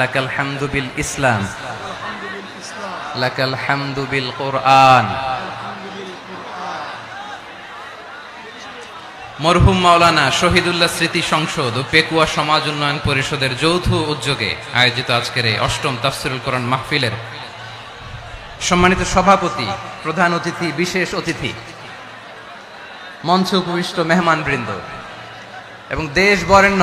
লাকাল হামদু বিল ইসলাম। লাকাল হামদু বিল কোরআন। মরহুম মাওলানা শহীদুল্লাহ স্মৃতি সংসদ ও পেকুয়া সমাজ উন্নয়ন পরিষদের যৌথ উদ্যোগে আয়োজিত আজকের এই অষ্টম তাফসিরুল কোরআন মাহফিলের সম্মানিত সভাপতি, প্রধান অতিথি, বিশেষ অতিথি, মঞ্চ উপবিষ্ট মেহমানবৃন্দ এবং দেশ বরেণ্য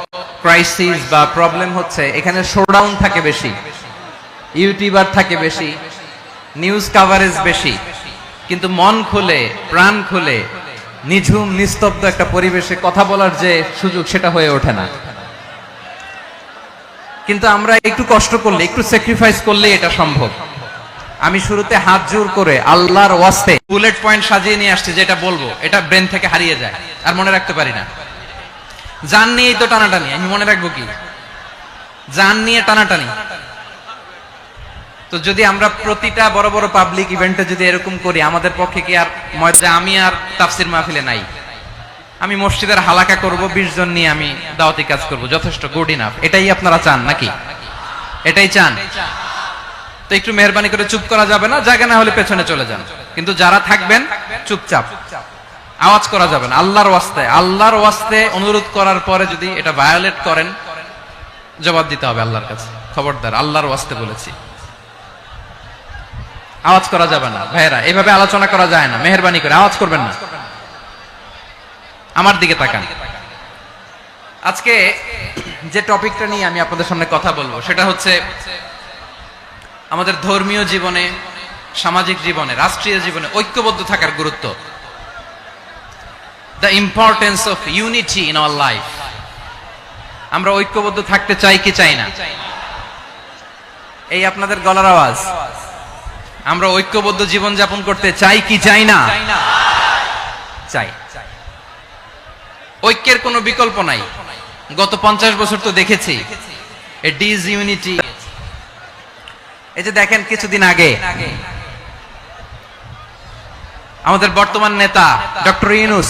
ক্রাইসিস বা প্রবলেম হচ্ছে, এখানে শোডাউন থাকে বেশি ইউটিউবার থাকে বেশি নিউজ কাভারেজ বেশি, কিন্তু মন খুলে, প্রাণ খুলে, নিঝুম, নিস্তব্ধ একটা পরিবেশে কথা বলার যে সুযোগ সেটা হয়ে ওঠে না। কিন্তু আমরা একটু কষ্ট করলে, একটু স্যাক্রিফাইস করলে এটা সম্ভব। আমি শুরুতে হাত জোর করে আল্লাহর ওয়াস্তে বুলেট পয়েন্ট সাজিয়ে নিয়ে আসছি যেটা বলব, এটা ব্রেন থেকে হারিয়ে যায়, আর মনে রাখতে পারি না। জান নিয়েই তো টানাটানি, আমি মনে রাখব কি? জান নিয়ে টানাটানি। তো যদি আমরা প্রতিটা বড় বড় পাবলিক ইভেন্টে যদি এরকম করি, আমাদের পক্ষে কি আর মজা আমি আর তাফসির মাহফিলে নাই? আমি মসজিদের হালাকা করব, বিশ জন নিয়ে আমি দাওয়াতি কাজ করব, যথেষ্ট গুড ইনাফ এটাই আপনারা চান নাকি? এটাই চান? তো একটু মেহরবানি করে চুপ করা যাবে না? জায়গা না হলে পেছনে চলে যান। কিন্তু যারা থাকবেন, চুপচাপ। আওয়াজ করা যাবে না, আল্লাহর ওয়াস্তে আল্লাহর ওয়াস্তে অনুরোধ করার পরে যদি এটা ভায়োলেট করেন, জবাব দিতে হবে আল্লাহর কাছে। খবরদার, আল্লাহর ওয়াস্তে বলেছি। আওয়াজ করা যাবে না, ভাইয়েরা, এভাবে আলোচনা করা যায় না, মেহরবানি করে। আওয়াজ করবেন না। আমার দিকে তাকান। আজকে যে টপিকটা নিয়ে আমি আপনাদের সামনে কথা বলব, সেটা হচ্ছে আমাদের ধর্মীয় জীবনে, সামাজিক জীবনে, রাষ্ট্রীয় জীবনে ঐক্যবদ্ধ থাকার গুরুত্ব। The importance of unity in our life আমরা ঐক্যবদ্ধ থাকতে চাই কি চাই না? এই আপনাদের গলার আওয়াজ। আমরা ঐক্যবদ্ধ জীবন যাপন করতে চাই কি চাই না? চাই। ঐক্যের কোনো বিকল্প নাই। গত পঞ্চাশ বছর তো দেখেছি। ডিজ ইউনিটি এই যে দেখেন কিছুদিন আগে, আমাদের বর্তমান নেতা ডক্টর ইউনুস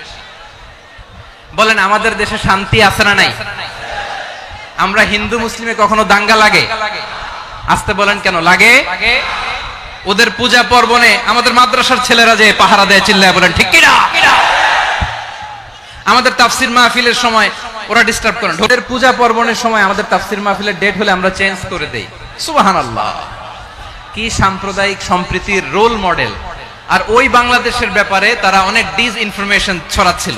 বলেন আমাদের দেশে শান্তি আছে না নাই? আমরা হিন্দু মুসলিমে কখনো দাঙ্গা লাগে? আসতে বলেন কেন লাগে? ওদের পূজা পর্বণে আমাদের মাদ্রাসার ছেলেরা যে পাহারা দেয় চিল্লায় বলেন ঠিক কিনা? আমাদের তাফসির মাহফিলের সময় ওরা ডিস্টার্ব করেন ওদের পূজা পর্বণের সময় আমাদের তাফসির মাহফিলের ডেট হলে আমরা চেঞ্জ করে দেই। সুবহানাল্লাহ। কি সাম্প্রদায়িক সম্প্রীতির রোল মডেল আর ওই বাংলাদেশের ব্যাপারে তারা অনেক ডিস ইনফরমেশন ছড়াচ্ছিল।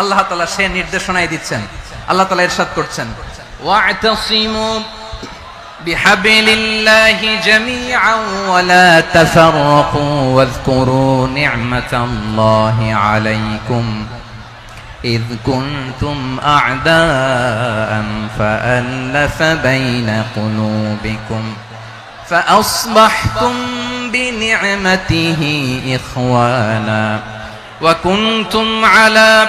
আল্লাহ তালা সে নির্দেশনাই দিচ্ছেন আল্লাহ তালা ইরশাদ করছেন واعتصموا بحبل الله جميعا ولا تفرقوا واذكروا نعمة الله عليكم إذ كنتم أعداء فألف بين قلوبكم فأصبحتم بنعمته إخوانا وكنتم على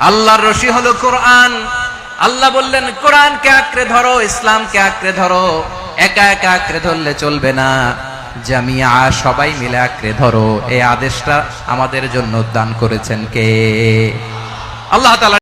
আল্লাহর রশি হলো কোরআন। আল্লাহ বললেন, কোরআনকে আঁকড়ে ধরো, ইসলামকে আঁকড়ে ধরো। একা একা আঁকড়ে ধরলে চলবে না। জামিয়া, সবাই মিলে আঁকড়ে ধরো। এই আদেশটা আমাদের জন্য দান করেছেন কে? আল্লাহ তাআলা